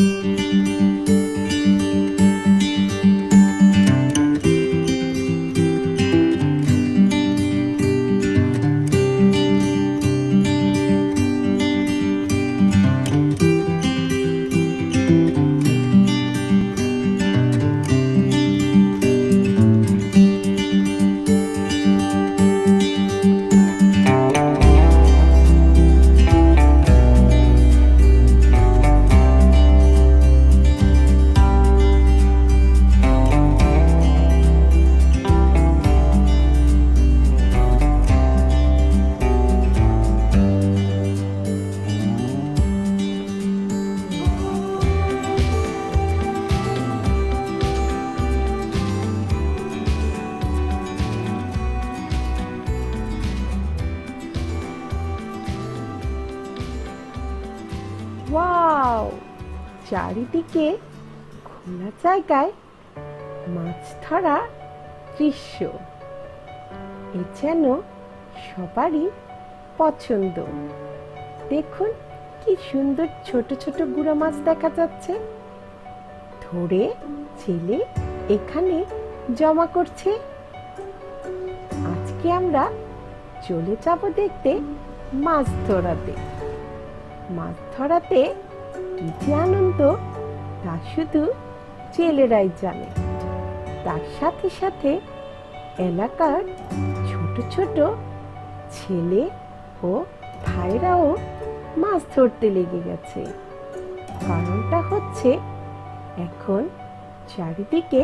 Wow চারিদিকে খোলা জায়গায় মাছ ধরা দৃশ্য। এ যেন সবারই পছন্দ। দেখুন কি সুন্দর ছোট ছোট গুঁড়ো মাছ দেখা যাচ্ছে। ধরে ছেলে এখানে জমা করছে। আজকে আমরা চলে যাব দেখতে মাছ ধরাতে। মাছ ধরাতে কি যে আনন্দ। তা শুধু জেলেরাই জানে। তার সাথে সাথে এলাকার ছোট ছোট ছেলে ও ভাইরাও মাছ ধরতে লেগে গেছে। কারণটা হচ্ছে এখন চারিদিকে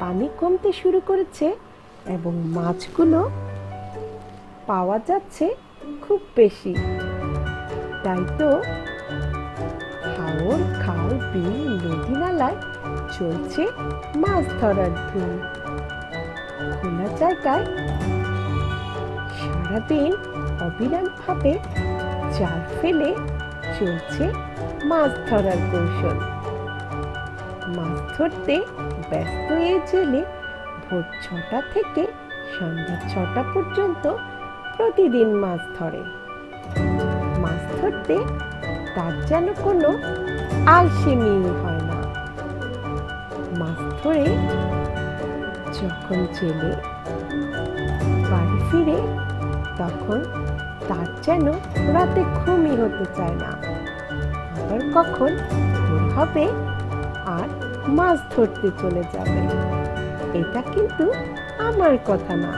পানি কমতে শুরু করেছে এবং মাছগুলো পাওয়া যাচ্ছে খুব বেশি। তাই তো হাওর খাল, বিল নদী নালায় চলছে মাছ ধরার ধুম খোলা জায়গায় সারাদিন অবিরাম ভাবে জাল ফেলে চলছে মাছ ধরার কৌশল। মাছ ধরতে ব্যস্ত এই জেলে ভোর ছটা থেকে সন্ধ্যা ছটা পর্যন্ত প্রতিদিন মাছ ধরে। মাছ ধরতে তার যেন কোনো আলসেমি হয় না। মাছ ধরে যখন জেলে বাড়ি ফিরে, তখন তার যেন রাতে ঘুমই হতে চায় না। আবার কখন ভোর হবে আর মাছ ধরতে চলে যাবে। এটা কিন্তু আমার কথা না।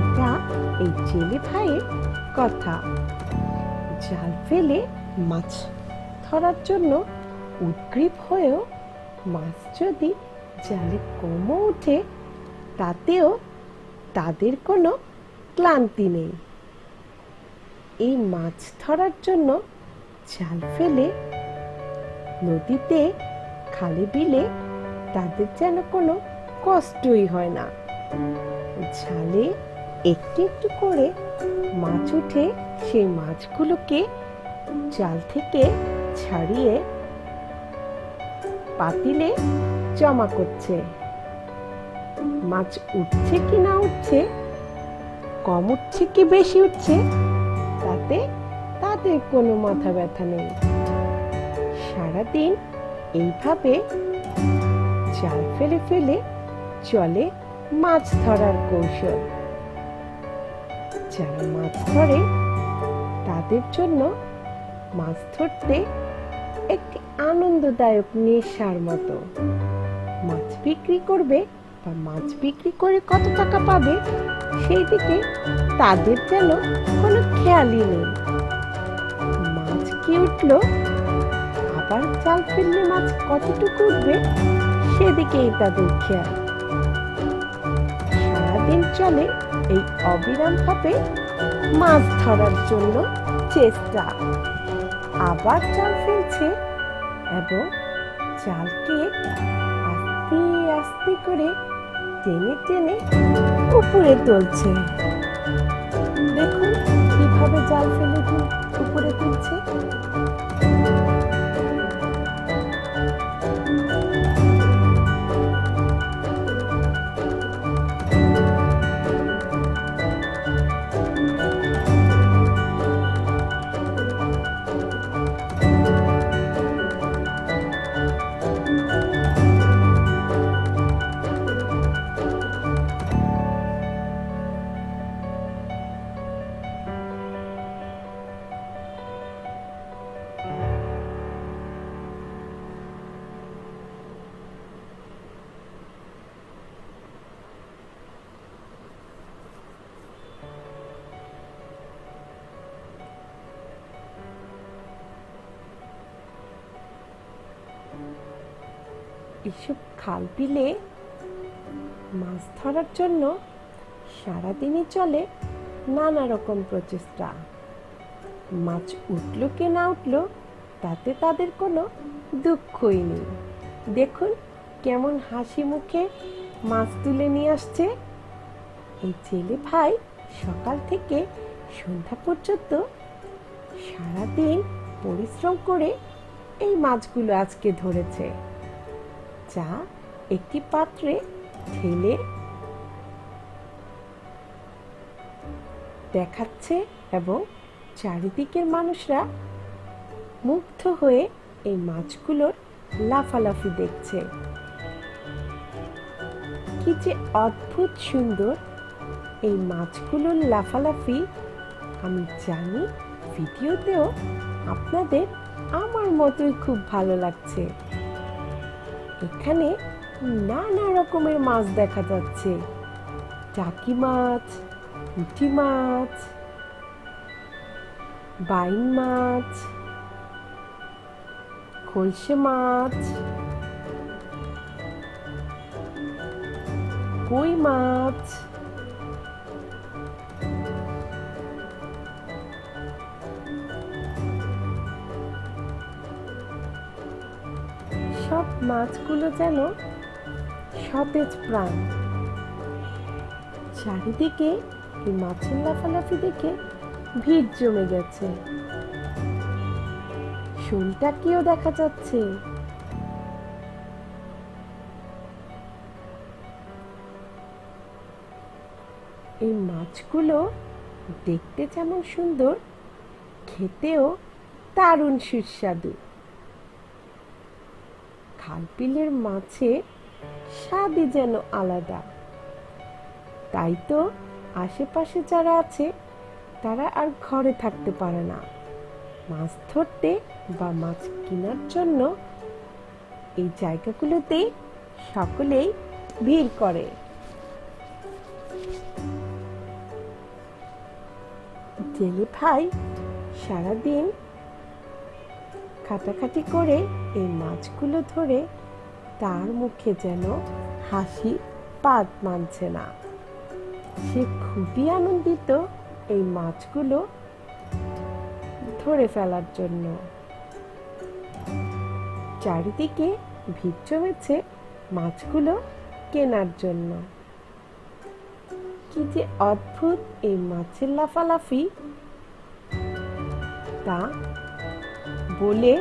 এটা এই জেলে ভাইয়ের কথা। জাল ফেলে মাছ ধরার জন্য উদ্গ্রীব হয়েও মাছ যদি জালে কমও ওঠে, তাতেও তাদের কোনো ক্লান্তি নেই। এই মাছ ধরার জন্য জাল ফেলে নদীতে খালে বিলে তাদের যেন কোনো কষ্টই হয় না। জালে একটু একটু করে মাছ উঠে সেই মাছগুলোকে জাল থেকে ছাড়িয়ে পাতিলে জমা করছে। মাছ উঠছে কি না উঠছে, কম উঠছে কি বেশি উঠছে, তাতে তাদের কোনো মাথা ব্যথা নেই। সারাদিন এইভাবে জাল ফেলে ফেলে চলে মাছ ধরার কৌশল। যারা মাছ ধরে, তাদের জন্য মাছ ধরতে একটি আনন্দদায়ক নেশার মতো। মাছ বিক্রি করবে বা মাছ বিক্রি করে কত টাকা পাবে সেই দিকে তাদের যেন কোনো খেয়ালই নেই। মাছ কি উঠল? আবার চাল ফেললে মাছ কতটুকু উঠবে, সেদিকেই তাদের খেয়াল। সারাদিন চলে এই অবিরাম ভাবে মাছ ধরার জন্য চেষ্টা। আবার জাল ফেলছে এবং চালকে আস্তে আস্তে করে টেনে টেনে উপরে তুলছে। দেখুন কীভাবে জাল ফেলে উপরে তুলছে। এসব খাল বিলে মাছ ধরার জন্য সারাদিনই চলে নানা রকম প্রচেষ্টা। মাছ উঠল কি না উঠল, তাতে তাদের কোনো দুঃখই নেই। দেখুন কেমন হাসি মুখে মাছ তুলে নিয়ে আসছে। এই ছেলে ভাই সকাল থেকে সন্ধ্যা পর্যন্ত সারাদিন পরিশ্রম করে এই মাছগুলো আজকে ধরেছে। যা একটি পাত্রে ঢেলে দেখাচ্ছে এবং চারিদিকের মানুষরা মুগ্ধ হয়ে এই মাছগুলোর লাফালাফি দেখছে। কি যে অদ্ভুত সুন্দর এই মাছগুলোর লাফালাফি। আমি জানি ভিডিওতেও আপনাদের আমার মতোই খুব ভালো লাগছে। এখানে নানা রকমের মাছ দেখা যাচ্ছে। টাকি মাছ, পুঁটি মাছ, বাইন মাছ, খলসে মাছ, কই মাছ। মাছগুলো যেন সতেজ প্রাণ। চারিদিকে এই মাছের লাফালাফি দেখে ভিড় জমে গেছে। শোলটাকেও দেখা যাচ্ছে। এই মাছগুলো দেখতে যেমন সুন্দর, খেতেও দারুণ সুস্বাদু। খালবিলের মাছের স্বাদই যেন আলাদা। তাই তো আশেপাশে যারা আছে, তারা আর ঘরে থাকতে পারে না। মাছ ধরতে বা মাছ কেনার জন্য এই জায়গাগুলোতে সকলেই ভিড় করে। জেলে ভাই সারাদিন খাটাখাটি করে এই মাছগুলো ধরে তার মুখে যেন হাসি পাত মানছে না। সে খুবই আনন্দিত এই মাছগুলো ধরে ফেলার জন্য। চারিদিকে ভিড় জমেছে মাছগুলো কেনার জন্য। কি যে অদ্ভুত এই মাছের লাফালাফি। তা বলে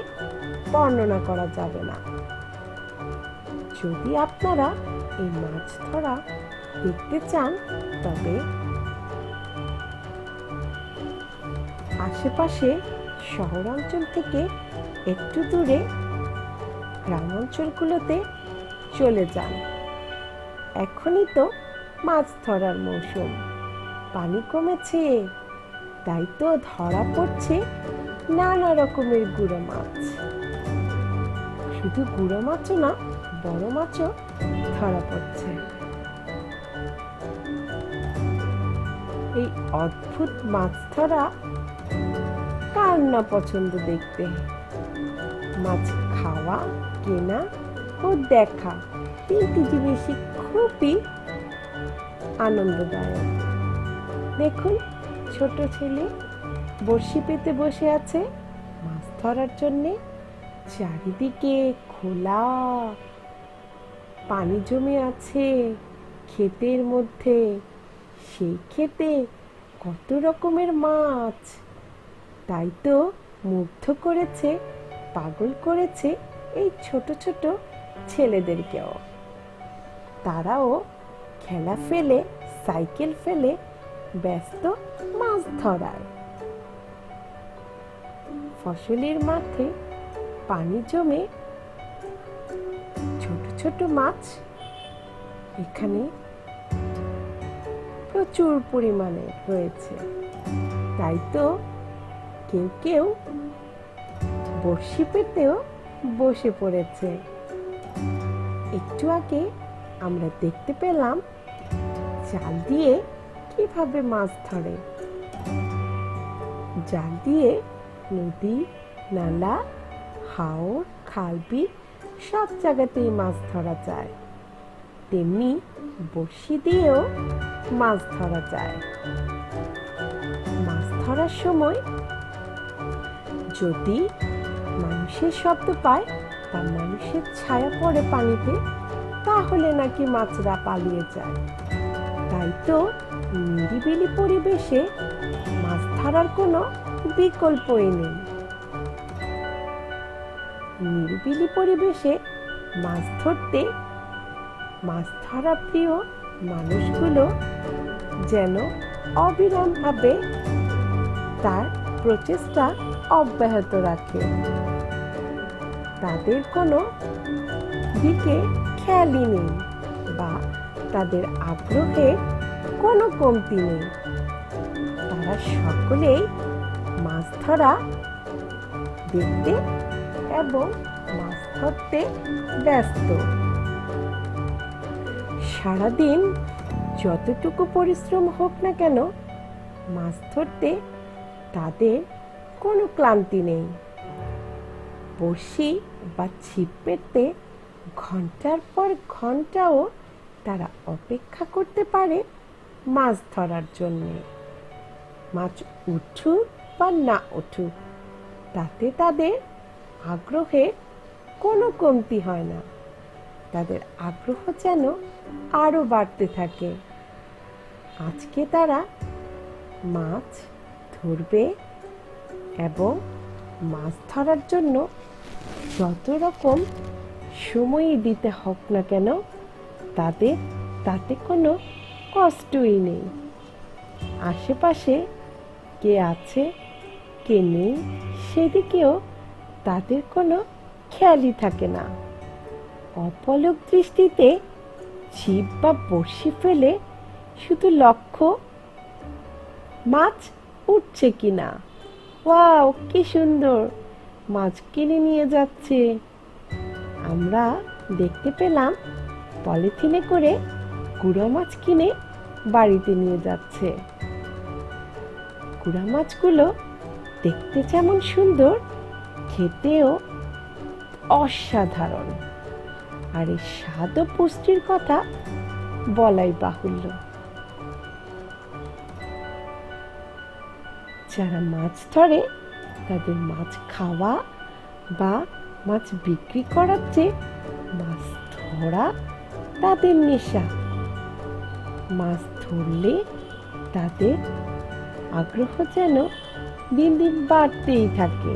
বর্ণনা করা যাবে না। যদি আপনারা এই মাছ ধরা দেখতে চান, তবে আশেপাশে শহরাঞ্চল থেকে একটু দূরে গ্রামাঞ্চলগুলোতে চলে যান। এখনই তো মাছ ধরার মৌসুম। পানি কমেছে, তাই তো ধরা পড়ছে নানা রকমের গুঁড়ো মাছ। শুধু গুঁড়ো মাছও না, বড় মাছও ধরা পড়ছে। এই অদ্ভুত মাছ ধরা কার না পছন্দ দেখতে? মাছ খাওয়া, কেনা ও দেখা তিনটি জিনিসই খুবই আনন্দদায়ক। দেখুন, ছোট ছেলে বড়শি পেতে বসে আছে। মাছ ধরার জন্যে চারিদিকে খোলা। পানি জমে আছে ক্ষেতের মধ্যে। সেই ক্ষেতে কত রকমের মাছ। তাই তো মুগ্ধ করেছে, পাগল করেছে এই ছোট ছোট ছেলেদেরকেও। তারাও খেলা ফেলে, সাইকেল ফেলে ব্যস্ত মাছ ধরায়। ফসলের মাঠে পানি জমে ছোট ছোট মাছ এখানে প্রচুর পরিমাণে রয়েছে। তাই তো কেউ কেউ বড়শি পেতেও বসে পড়েছে। একটু আগে আমরা দেখতে পেলাম জাল দিয়ে কীভাবে মাছ ধরে। জাল দিয়ে নদী নালা হাওর খাল বিল সব জায়গাতেই মাছ ধরা যায়। তেমনি বড়শি দিয়েও মাছ ধরা যায়। মাছ ধরার সময় যদি মানুষের শব্দ পায় বা মানুষের ছায়া পড়ে পানিতে, তাহলে নাকি মাছরা পালিয়ে যায়। তাই তো নিরিবিলি পরিবেশে মাছ ধরার কোনো বিকল্পই নেই নিরিবিলি পরিবেশে মাছ ধরতে মাছ ধরা প্রিয় মানুষগুলো যেন অবিরামভাবে তার প্রচেষ্টা অব্যাহত রাখে। তাদের কোনো দিকে খেয়ালই নেই বা তাদের আগ্রহে কোনো কমতি নেই। তারা সকলেই মাছ দেখতে এবং মাছ ধরতে ব্যস্ত। সারাদিন যতটুকু পরিশ্রম হোক না কেন, মাছ ধরতে তাদের কোনো ক্লান্তি নেই। বড়শি বা ছিপ পেতে ঘণ্টার পর ঘন্টাও তারা অপেক্ষা করতে পারে মাছ ধরার জন্যে। মাছ উঠুক বা না উঠুক, তাতে তাদের আগ্রহে কোনো কমতি হয় না। তাদের আগ্রহ যেন আরও বাড়তে থাকে। আজকে তারা মাছ ধরবে এবং মাছ ধরার জন্য যত রকম সময়ই দিতে হোক না কেন, তাদের তাতে কোনো কষ্টই নেই। আশেপাশে কে আছে কে নেই সেদিকেও তাদের কোনো খেয়ালই থাকে না। অপলক দৃষ্টিতে ছিপ বা বড়শি ফেলে শুধু লক্ষ্য মাছ উঠছে কিনা। ওয়াও, কি সুন্দর! মাছ কিনে নিয়ে যাচ্ছে। আমরা দেখতে পেলাম পলিথিনে করে গুঁড়া মাছ কিনে বাড়িতে নিয়ে যাচ্ছে। গুঁড়া মাছগুলো দেখতে যেমন সুন্দর, খেতেও অসাধারণ। আর এই স্বাদ ও পুষ্টির কথা বলাই বাহুল্য। যারা মাছ ধরে, তাদের মাছ খাওয়া বা মাছ বিক্রি করার চেয়ে মাছ ধরা তাদের নেশা। মাছ ধরলে তাদের আগ্রহ যেন দিন দিন বাড়তেই থাকে।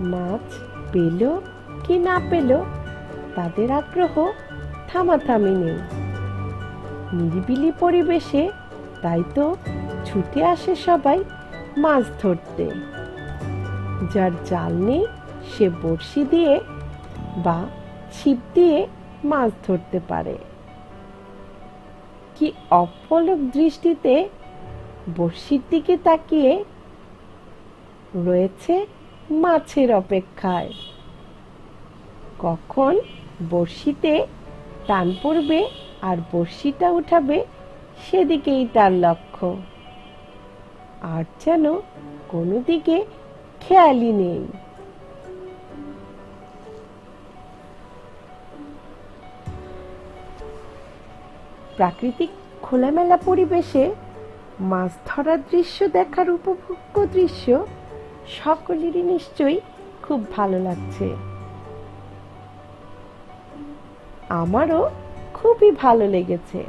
মাছ পেল কি না পেল তাদের আগ্রহ থামাথামি নেই। নিরিবিলি পরিবেশে তাই তো ছুটে আসে সবাই মাছ ধরতে। যার জাল নেই সে বড়শি দিয়ে বা ছিপ দিয়ে মাছ ধরতে পারে। কি অপলক দৃষ্টিতে বড়শির দিকে তাকিয়ে রয়েছে মাছের অপেক্ষায়। কখন বড়শিতে টান পড়বে আর বড়শিটা উঠাবে সেদিকেই তার লক্ষ্য। আর যেন কোনো দিকে খেয়ালই নেই। প্রাকৃতিক খোলামেলা পরিবেশে মাছ ধরার দৃশ্য দেখার উপভোগ্য দৃশ্য সকলেরই নিশ্চয়ই খুব ভালো লাগছে। আমারও খুবই ভালো লেগেছে।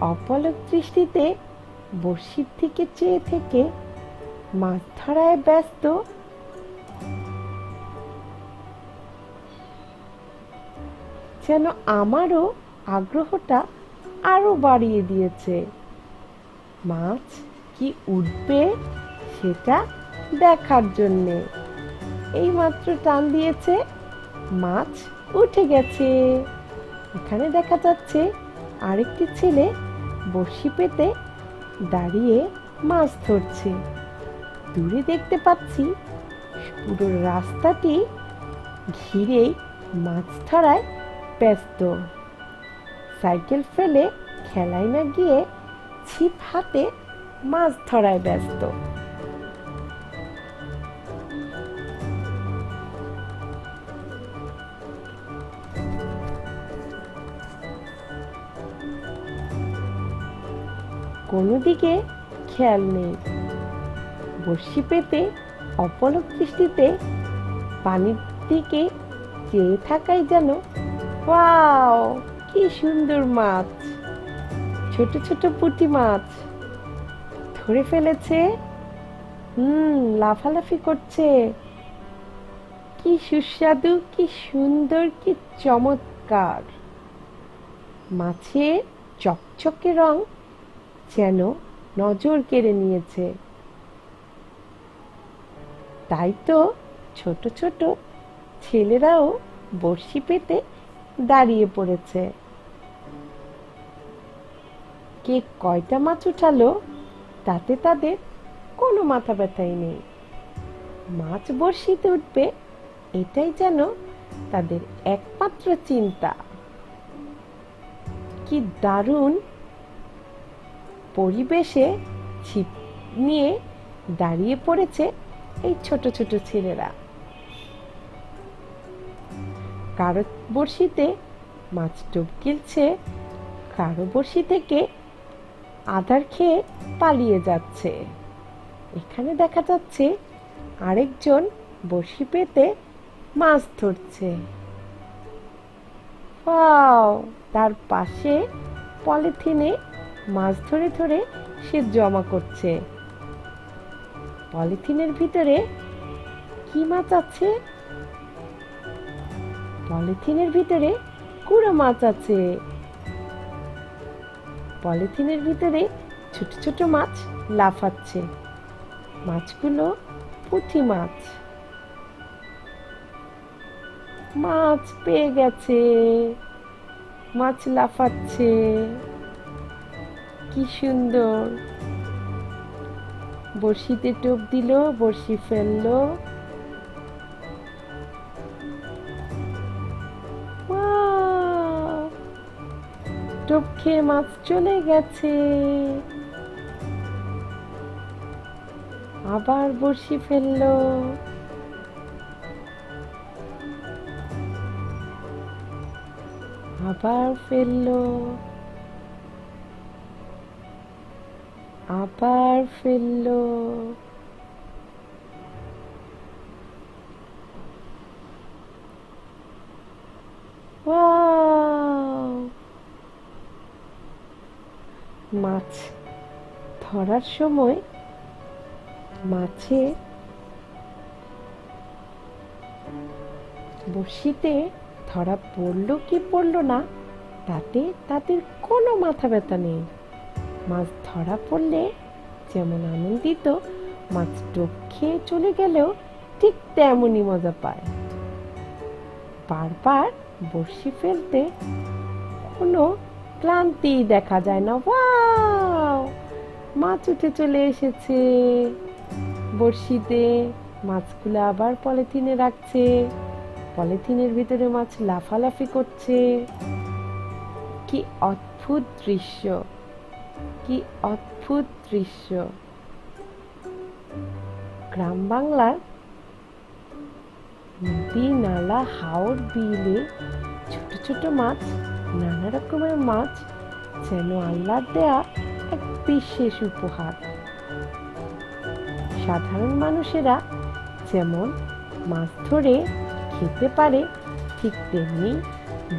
অপলক দৃষ্টিতে বড়শির দিকে চেয়ে থেকে মাছ ধরায় ব্যস্ত। যেন আমারও আগ্রহটা আরও বাড়িয়ে দিয়েছে। মাছ কি উঠবে সেটা দেখার জন্যে। এইমাত্র টান দিয়েছে, মাছ উঠে গেছে। এখানে দেখা যাচ্ছে আরেকটি ছেলে বড়শি পেতে দাঁড়িয়ে মাছ ধরছে। দূরে দেখতে পাচ্ছি পুরো রাস্তাটি ঘিরেই মাছ ধরায় ব্যস্ত। সাইকেল ফেলে খেলায় না গিয়ে ছিপ হাতে মাছ ধরায় ব্যস্ত। কোনো দিকে খেয়াল নেই। বড়শি পেতে, অপলক দৃষ্টিতে পানির দিকে চেয়ে থাকাই যেন, ওয়াও, কি সুন্দর মাছ! ছোট ছোট পুঁটি মাছ! ধরে ফেলেছে, হুম, লাফালাফি করছে। কি সুস্বাদু, কি সুন্দর, কি চমৎকার! মাছের চকচকে রং যেন নজর কেড়ে নিয়েছে? তাই তো ছোট ছোট ছেলেরাও বড়শি পেতে দাঁড়িয়ে পড়েছে। কে কয়টা মাছ উঠালো তাতে তাদের কোনো মাথা ব্যথাই নেই। মাছ বড়শিতে উঠবে এটাই যেন তাদের একমাত্র চিন্তা। কি দারুণ পরিবেশে ছিপ নিয়ে দাঁড়িয়ে পড়েছে এই ছোট ছোট ছেলেরা। কারও বড়শিতে মাছ ডুব গিলছে কারও বড়শি থেকে আধার খেয়ে পালিয়ে যাচ্ছে। এখানে দেখা যাচ্ছে আরেকজন বড়শি পেতে মাছ ধরছে। তার পাশে পলিথিনে মাছ ধরে ধরে সে জমা করছে। পলিথিনের ভিতরে কি মাছ আছে? পলিথিনের ভিতরে কুড়ো মাছ আছে। পলিথিনের ভিতরে ছোট ছোট মাছ লাফাচ্ছে। মাছগুলো পুঁথি মাছ। মাছ পেয়ে গেছে। মাছ লাফাচ্ছে। কি সুন্দর। বড়শিতে টোপ দিল, বড়শি ফেলল! টোপ খেয়ে মাছ চলে গেছে। আবার বড়শি ফেলল। আবার ফেলল। আবার ফেলল! মাছ ধরার সময় মাছে বড়শিতে ধরা পড়ল কি পড়ল না, তাতে তাদের কোনো মাথা ব্যথা নেই মাছ ধরা পড়লে যেমন আনন্দিত, মাছ টোপ খেয়ে চলে গেলেও ঠিক তেমনই মজা পায়। বারবার বড়শি ফেলতে কোনো ক্লান্তি দেখা যায় না। ওয়াও! মাছ উঠে চলে এসেছে। বড়শিতে মাছগুলো আবার পলিথিনে রাখছে। পলিথিনের ভিতরে মাছ লাফালাফি করছে। কি অদ্ভুত দৃশ্য! কি অদ্ভুত দৃশ্য। গ্রাম বাংলার নদী, নালা, হাওর, বিলে ছোট ছোট মাছ, নানা রকমের মাছ যেন আল্লাহর দেয়া এক বিশেষ উপহার। সাধারণ মানুষেরা যেমন মাছ ধরে খেতে পারে, ঠিক তেমনি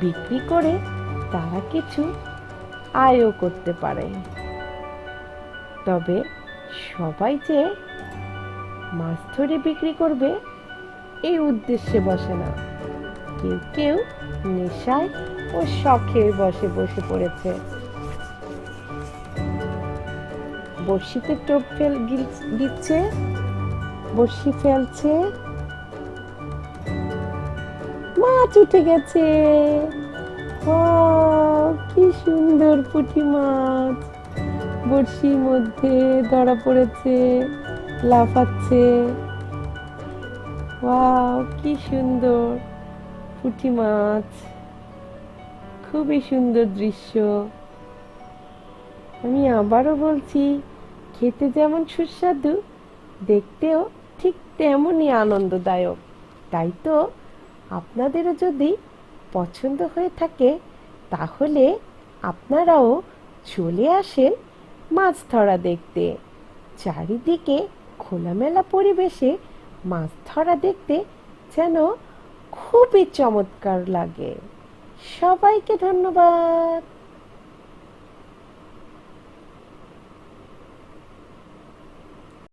বিক্রি করে তারা কিছু আয়ও করতে পারে। তবে সবাই যে মাছ ধরে বিক্রি করবে এই উদ্দেশ্যে বসে না। কেউ কেউ নেশায় ও শখে বসে বসে পড়েছে। বড়শিতে টোপ ফেল দিচ্ছে বড়শি ফেলছে। মাছ উঠে গেছে। Wow, কি সুন্দর পুঁটি মাছ। বড়শির মধ্যে ধরা পড়েছে, লাফাচ্ছে। ওয়াও, কি সুন্দর পুঁটি মাছ। খুবই সুন্দর দৃশ্য। আমি আবারও বলছি, খেতে যেমন সুস্বাদু, দেখতেও ঠিক তেমনই আনন্দদায়ক। তাই তো আপনাদেরও যদি পছন্দ হয়ে থাকে তাহলে আপনারাও চলে আসেন মাছ ধরা দেখতে। চারিদিকে খোলামেলা পরিবেশে মাছ ধরা দেখতে যেন খুবই চমৎকার লাগে। সবাইকে ধন্যবাদ।